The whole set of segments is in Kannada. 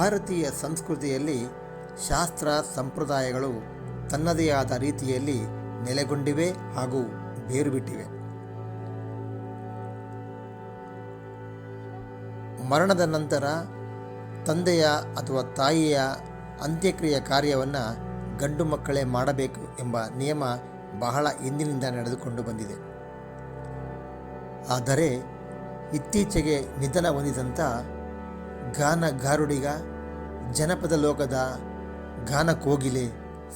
ಭಾರತೀಯ ಸಂಸ್ಕೃತಿಯಲ್ಲಿ ಶಾಸ್ತ್ರ ಸಂಪ್ರದಾಯಗಳು ತನ್ನದೇ ಆದ ರೀತಿಯಲ್ಲಿ ನೆಲೆಗೊಂಡಿವೆ ಹಾಗೂ ಬೇರು ಬಿಟ್ಟಿವೆ ಮರಣದ ನಂತರ ತಂದೆಯ ಅಥವಾ ತಾಯಿಯ ಅಂತ್ಯಕ್ರಿಯೆ ಕಾರ್ಯವನ್ನು ಗಂಡು ಮಕ್ಕಳೇ ಮಾಡಬೇಕು ಎಂಬ ನಿಯಮ ಬಹಳ ಹಿಂದಿನಿಂದ ನಡೆದುಕೊಂಡು ಬಂದಿದೆ. ಆದರೆ ಇತ್ತೀಚೆಗೆ ನಿಧನ ಹೊಂದಿದಂಥ ಗಾನ ಗಾರುಡಿಗ, ಜನಪದ ಲೋಕದ ಗಾನ ಕೋಗಿಲೆ,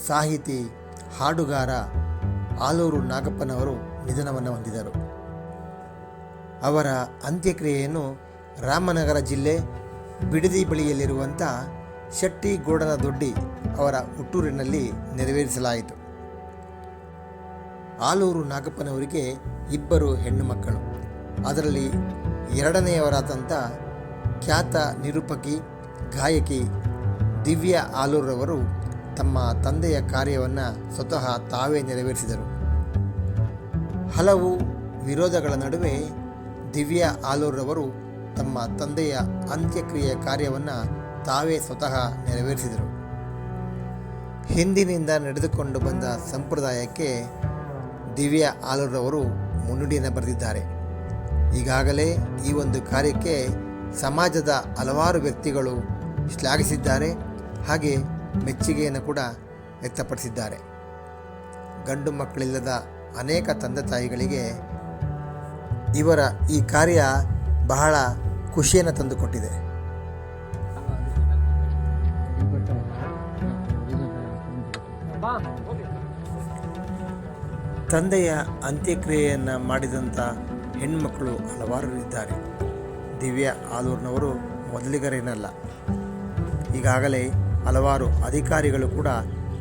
ಸಾಹಿತಿ, ಹಾಡುಗಾರ ಆಲೂರು ನಾಗಪ್ಪನವರು ನಿಧನವನ್ನು ಹೊಂದಿದರು. ಅವರ ಅಂತ್ಯಕ್ರಿಯೆಯನ್ನು ರಾಮನಗರ ಜಿಲ್ಲೆ ಬಿಡದಿ ಬಳಿಯಲ್ಲಿರುವಂಥ ಶೆಟ್ಟಿಗೌಡನ ದೊಡ್ಡಿ ಅವರ ಹುಟ್ಟೂರಿನಲ್ಲಿ ನೆರವೇರಿಸಲಾಯಿತು. ಆಲೂರು ನಾಗಪ್ಪನವರಿಗೆ ಇಬ್ಬರು ಹೆಣ್ಣು ಮಕ್ಕಳು ಅದರಲ್ಲಿ ಎರಡನೆಯವರಾದಂಥ ಖ್ಯಾತ ನಿರೂಪಕಿ, ಗಾಯಕಿ ದಿವ್ಯಾ ಆಲೂರವರು ತಮ್ಮ ತಂದೆಯ ಕಾರ್ಯವನ್ನು ಸ್ವತಃ ತಾವೇ ನೆರವೇರಿಸಿದರು. ಹಲವು ವಿರೋಧಗಳ ನಡುವೆ ದಿವ್ಯಾ ಆಲೂರವರು ತಮ್ಮ ತಂದೆಯ ಅಂತ್ಯಕ್ರಿಯೆ ಕಾರ್ಯವನ್ನು ತಾವೇ ಸ್ವತಃ ನೆರವೇರಿಸಿದರು. ಹಿಂದಿನಿಂದ ನಡೆದುಕೊಂಡು ಬಂದ ಸಂಪ್ರದಾಯಕ್ಕೆ ದಿವ್ಯಾ ಆಲೂರವರು ಮುನ್ನುಡಿಯನ್ನು ಬರೆದಿದ್ದಾರೆ. ಈಗಾಗಲೇ ಈ ಒಂದು ಕಾರ್ಯಕ್ಕೆ ಸಮಾಜದ ಹಲವಾರು ವ್ಯಕ್ತಿಗಳು ಶ್ಲಾಘಿಸಿದ್ದಾರೆ ಹಾಗೆ ಮೆಚ್ಚುಗೆಯನ್ನು ಕೂಡ ವ್ಯಕ್ತಪಡಿಸಿದ್ದಾರೆ. ಗಂಡು ಮಕ್ಕಳಿಲ್ಲದ ಅನೇಕ ತಂದೆ ತಾಯಿಗಳಿಗೆ ಇವರ ಈ ಕಾರ್ಯ ಬಹಳ ಖುಷಿಯನ್ನು ತಂದುಕೊಟ್ಟಿದೆ. ತಂದೆಯ ಅಂತ್ಯಕ್ರಿಯೆಯನ್ನು ಮಾಡಿದಂಥ ಹೆಣ್ಮಕ್ಕಳು ಹಲವಾರು ಇದ್ದಾರೆ. ದಿವ್ಯಾ ಆಲೂರಿನವರು ಮೊದಲಿಗರೇನಲ್ಲ. ಈಗಾಗಲೇ ಹಲವಾರು ಅಧಿಕಾರಿಗಳು ಕೂಡ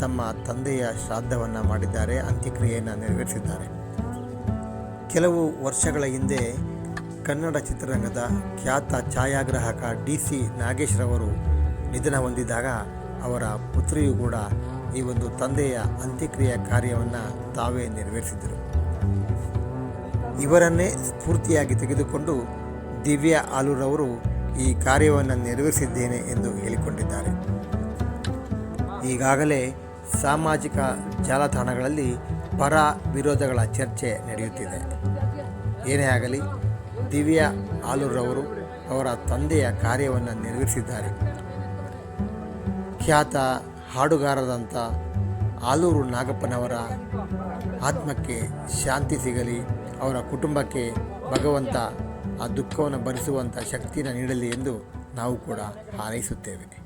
ತಮ್ಮ ತಂದೆಯ ಶ್ರಾದ್ದವನ್ನು ಮಾಡಿದ್ದಾರೆ, ಅಂತ್ಯಕ್ರಿಯೆಯನ್ನು ನೆರವೇರಿಸಿದ್ದಾರೆ. ಕೆಲವು ವರ್ಷಗಳ ಹಿಂದೆ ಕನ್ನಡ ಚಿತ್ರರಂಗದ ಖ್ಯಾತ ಛಾಯಾಗ್ರಾಹಕ ಡಿ ಸಿ ನಾಗೇಶ್ರವರು ನಿಧನ ಹೊಂದಿದಾಗ ಅವರ ಪುತ್ರಿಯು ಕೂಡ ಈ ಒಂದು ತಂದೆಯ ಅಂತ್ಯಕ್ರಿಯೆ ಕಾರ್ಯವನ್ನು ತಾವೇ ನೆರವೇರಿಸಿದರು ಇವರನ್ನೇ ಸ್ಫೂರ್ತಿಯಾಗಿ ತೆಗೆದುಕೊಂಡು ದಿವ್ಯಾ ಆಲೂರವರು ಈ ಕಾರ್ಯವನ್ನು ನೆರವೇರಿಸಿದ್ದೇನೆ ಎಂದು ಹೇಳಿಕೊಂಡಿದ್ದಾರೆ. ಈಗಾಗಲೇ ಸಾಮಾಜಿಕ ಜಾಲತಾಣಗಳಲ್ಲಿ ಪರ ವಿರೋಧಗಳ ಚರ್ಚೆ ನಡೆಯುತ್ತಿದೆ. ಏನೇ ಆಗಲಿ, ದಿವ್ಯಾ ಆಲೂರವರು ಅವರ ತಂದೆಯ ಕಾರ್ಯವನ್ನು ನೆರವೇರಿಸಿದ್ದಾರೆ. ಖ್ಯಾತ ಹಾಡುಗಾರರಂಥ ಆಲೂರು ನಾಗಪ್ಪನವರ ಆತ್ಮಕ್ಕೆ ಶಾಂತಿ ಸಿಗಲಿ, ಅವರ ಕುಟುಂಬಕ್ಕೆ ಭಗವಂತ ಆ ದುಃಖವನ್ನು ಭರಿಸುವಂಥ ಶಕ್ತಿನ ನೀಡಲಿ ಎಂದು ನಾವು ಕೂಡ ಹಾರೈಸುತ್ತೇವೆ.